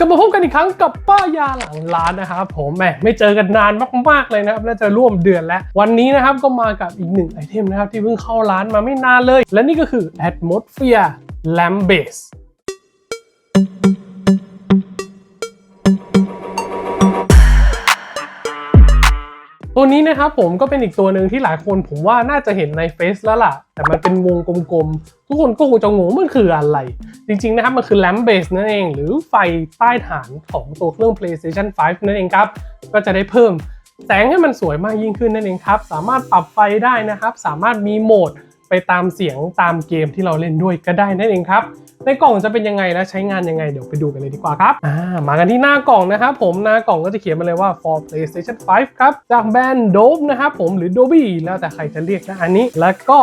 กลับมาพบกันอีกครั้งกับป้ายาหลังร้านนะครับผมแหมไม่เจอกันนานมากๆเลยนะครับน่าจะร่วมเดือนแล้ว วันนี้นะครับก็มากับอีกหนึ่งไอเทมนะครับที่เพิ่งเข้าร้านมาไม่นานเลย และนี่ก็คือ Atmosphere Lamp Base ตัวนี้นะครับผมก็เป็นอีกตัวหนึ่งที่หลายคนผมว่าน่าจะเห็นในเฟซแล้วล่ะ แต่มันเป็นวงกลมๆ ทุกคนก็คงจะงงมันคืออะไร จริงๆนะครับมันคือแลมเบสนั่นเอง หรือไฟใต้ฐานของตัวเครื่อง PlayStation 5 นั่นเองครับ ก็จะได้เพิ่มแสงให้มันสวยมากยิ่งขึ้นนั่นเองครับ สามารถปรับไฟได้นะครับ สามารถมีโหมด ไปตามเสียงตามเกมที่เราเล่นด้วยก็ได้นั่นเองครับ ในกล่องจะเป็นยังไงและใช้งานยังไงเดี๋ยวไปดูกันเลยดีกว่าครับามากันที่หน้ากล่องนะครับผมหน้ากล่องก็จะเขียนมาเลยว่า for PlayStation 5 ครับ จากแบรนด์ Dove นะครับผมหรือ Dobby แล้วแต่ใครจะเรียกนะอันนี้แล้วก็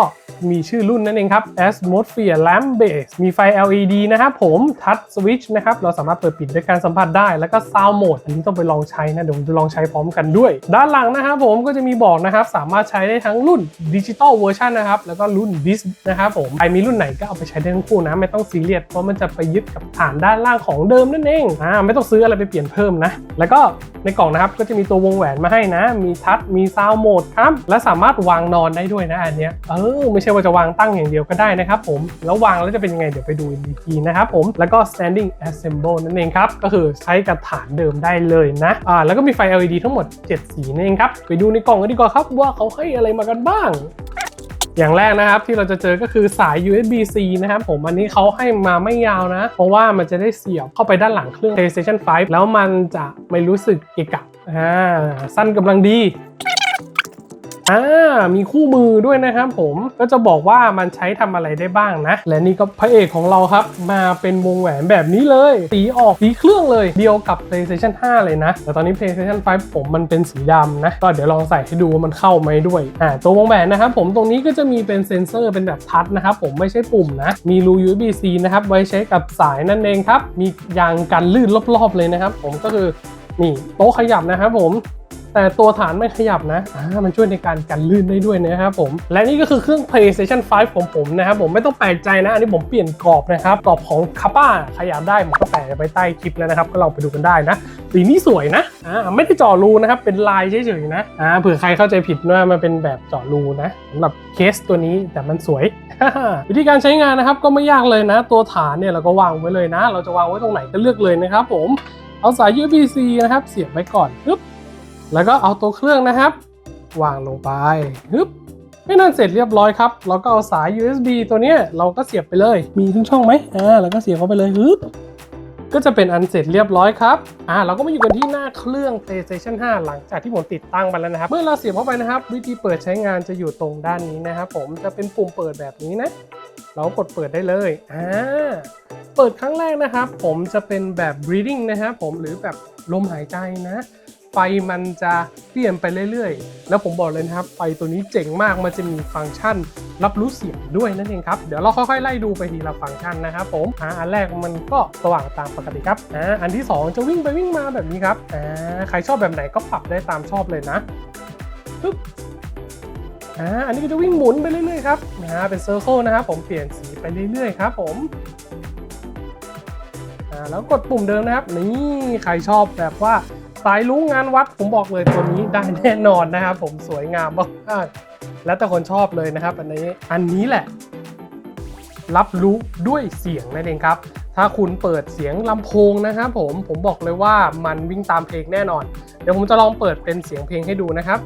มีชื่อรุ่นนั่นเองครับ Atmosphere Lamp Base มีไฟ LED นะครับผม Touch Switch นะครับเราสามารถเปิดปิดด้วยการสัมผัสได้ แล้วก็ Sound Mode อันนี้ต้องไปลองใช้นะเดี๋ยวผมจะลองใช้พร้อมกันด้วย ด้านหลังนะครับผมก็จะมีบอกนะครับสามารถใช้ได้ทั้งรุ่นดิจิตอลเวอร์ชันนะครับแล้วก็รุ่นดิสนะครับผมใครมีรุ่นไหนก็เอาไปใช้ได้ทั้งคู่นะไม่ต้องซีเรียสเพราะมันจะไปยึดกับฐานด้านล่างของเดิมนั่นเองอ่าไม่ต้องซื้ออะไรไปเปลี่ยนเพิ่มนะแล้วก็ในกล่องนะครับก็จะมีตัววงแหวนมาให้นะ มีทัชมีซาวโหมดครับและสามารถวางนอนได้ด้วยนะอันเนี้ยเออไม่ใช่ช่ว่าจะวางตั้งอย่างเดียวก็ได้นะครับผมแล้ววางแล้วจะเป็นยังไงเดี๋ยวไปดูอีกทีนะครับผมแล้วก็ standing assemble นั่นเองครับก็คือใช้กับฐานเดิมได้เลยนะอ่าแล้วก็มีไฟ LED ทั้งหมด 7 สีนั่นเองครับไปดูในกล่องกันดีกว่าครับว่าเขาให้อะไรมากันบ้างอย่างแรกนะครับที่เราจะเจอก็คือสาย USB-C นะครับผมอันนี้เขาให้มาไม่ยาวนะ เพราะว่ามันจะได้เสียบเข้าไปด้านหลังเครื่อง PlayStation 5 แล้วมันจะไม่รู้สึกเกะกะอ่าสั้นกำลังดี อ่ามีคู่มือด้วยนะครับผมก็จะบอกว่ามันใช้ทำอะไรได้บ้างนะ และนี่ก็พระเอกของเราครับ มาเป็นวงแหวนแบบนี้เลย สีออกสีเครื่องเลยเดียวกับ PlayStation 5 เลยนะ แต่ตอนนี้ PlayStation 5 ผมมันเป็นสีดำนะ ก็เดี๋ยวลองใส่ให้ดูว่ามันเข้าไหมด้วยอ่าตัววงแหวนนะครับผมตรงนี้ก็จะมีเป็นเซนเซอร์เป็นแบบทัชนะครับผมไม่ใช่ปุ่มนะ มีรู USB-C นะครับไว้ใช้กับสายนั่นเองครับมียางกันลื่นรอบๆเลยนะครับผมก็คือนี่โต๊ะขยับนะครับผม แต่ตัวฐานไม่ขยับนะอ่ามันช่วยในการกันลื่นได้ด้วยนะครับผม และนี่ก็คือเครื่อง PlayStation 5 ของผมนะครับผมไม่ต้องแปลกใจนะ อันนี้ผมเปลี่ยนกรอบนะครับกรอบของคาป้าขยับได้ผมก็แปะไปใต้คลิปแล้วนะครับ ก็ลองไปดูกันได้นะสีนี้สวยนะอ่าไม่ได้เจาะรูนะครับเป็นลายเฉยๆนะอ่าเผื่อใครเข้าใจผิดว่ามันเป็นแบบเจาะรูนะสำหรับเคสตัวนี้แต่มันสวย วิธีการใช้งานนะครับก็ไม่ยากเลยนะ ตัวฐานเนี่ยเราก็วางไว้เลยนะ เราจะวางไว้ตรงไหนก็เลือกเลยนะครับผมเอาสาย USB-C นะครับเสียบไว้ก่อนปึ๊บ แล้วก็เอาตัวเครื่องนะครับ วางลงไปฮึบไม่นั่นเสร็จเรียบร้อยครับ เราก็เอาสาย USB ตัวนี้เราก็เสียบไปเลย มีทุกช่องไหมอ่าเราก็เสียบเข้าไปเลยฮึบก็จะเป็นอันเสร็จเรียบร้อยครับ อ่า เราก็มาอยู่กันที่หน้าเครื่อง PlayStation 5 หลังจากที่ผมติดตั้งไปแล้วนะครับ เมื่อเราเสียบเข้าไปนะครับ วิธีเปิดใช้งานจะอยู่ตรงด้านนี้นะครับผม จะเป็นปุ่มเปิดแบบนี้นะ เรากดเปิดได้เลย อ่า เปิดครั้งแรกนะครับ ผมจะเป็นแบบ breathing นะครับผม หรือแบบลมหายใจนะ ฟมันจะเปลี่ยนไปเรื่อยๆ แล้วผมบอกเลยนะครับ ไฟตัวนี้เจ๋งมาก มันจะมีฟังก์ชันรับรู้เสียงด้วยนั่นเองครับ เดี๋ยวเราค่อยๆ ไล่ดูไปทีละฟังก์ชันนะครับผมอ่าอันแรกมันก็สว่างตามปกติครับอ่าอันที่ 2 จะวิ่งไปวิ่งมาแบบนี้ครับอ่าใครชอบแบบไหนก็ปรับได้ตามชอบเลยนะปึ๊บอ่าอันนี้ก็จะวิ่งหมุนไปเรื่อยๆครับเป็นเซอร์เคิลนะครับผมเปลี่ยนสีไปเรื่อยๆครับผมอ่าแล้วกดปุ่มเดิมนะครับนี่ใครชอบแบบว่า สายลุ้งงานวัดผมบอกเลยตัวนี้ได้แน่นอนนะครับผมสวยงามมากๆแล้วแต่คนชอบเลยนะครับ อันนี้อันนี้แหละ รับรู้ด้วยเสียงนั่นเองครับ ถ้าคุณเปิดเสียงลำโพงนะครับผมผมบอกเลยว่ามันวิ่งตามเพลงแน่นอน เดี๋ยวผมจะลองเปิดเป็นเสียงเพลงให้ดูนะครับ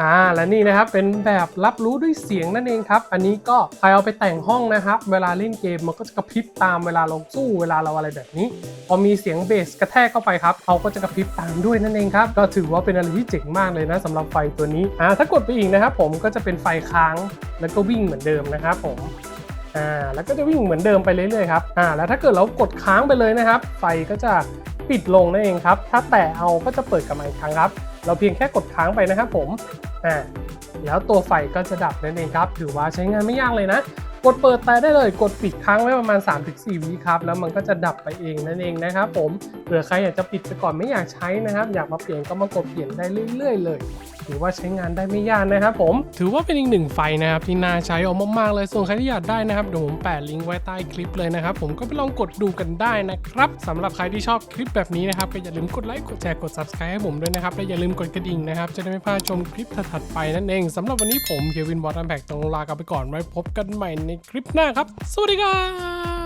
อ่าและนี่นะครับเป็นแบบรับรู้ด้วยเสียงนั่นเองครับ อันนี้ก็ใครเอาไปแต่งห้องนะครับ เวลาเล่นเกมมันก็จะกระพริบตามเวลาเราสู้เวลาเราอะไรแบบนี้ พอมีเสียงเบสกระแทกเข้าไปครับเขาก็จะกระพริบตามด้วยนั่นเองครับก็ถือว่าเป็นอะไรที่เจ๋งมากเลยนะสำหรับไฟตัวนี้อ่าถ้ากดไปอีกนะครับ ผมก็จะเป็นไฟค้างแล้วก็วิ่งเหมือนเดิมนะครับผมอ่าแล้วก็จะวิ่งเหมือนเดิมไปเรื่อยๆครับอ่าแล้วถ้าเกิดเรากดค้างไปเลยนะครับ ไฟก็จะปิดลงนั่นเองครับ ถ้าแตะเอาก็จะเปิดกลับมาอีกครั้งครับ เราเพียงแค่กดค้างไปนะครับผมอ่าแล้วตัวไฟก็จะดับนั่นเองครับถือว่าใช้งานไม่ยากเลยนะ กดเปิดแต่ได้เลย กดปิดค้างไว้ประมาณ 3-4วิครับ แล้วมันก็จะดับไปเองนั่นเองนะครับผมเผื่อใครอยากจะปิดไปก่อนไม่อยากใช้นะครับ อยากมาเปลี่ยนก็มากดเปลี่ยนได้เรื่อย ๆ เลย ถือว่าใช้งานได้ไม่ยากนะครับผม ถือว่าเป็นอีกหนึ่งไฟนะครับที่น่าใช้ออกมากๆเลยส่วนใครที่อยากได้นะครับเดี๋ยวผมแปะลิงก์ไว้ใต้คลิปเลยนะครับผมก็ไปลองกดดูกันได้นะครับสำหรับใครที่ชอบคลิปแบบนี้นะครับก็อย่าลืมกดไลค์กดแชร์กด subscribe ให้ผมด้วยนะครับและอย่าลืมกดกระดิ่งนะครับจะได้ไม่พลาดชมคลิปถัดๆไปนั่นเองสำหรับวันนี้ผมเควินบอทแพ็กต้องลากันไปก่อนไว้พบกันใหม่ในคลิปหน้าครับ สวัสดีครับ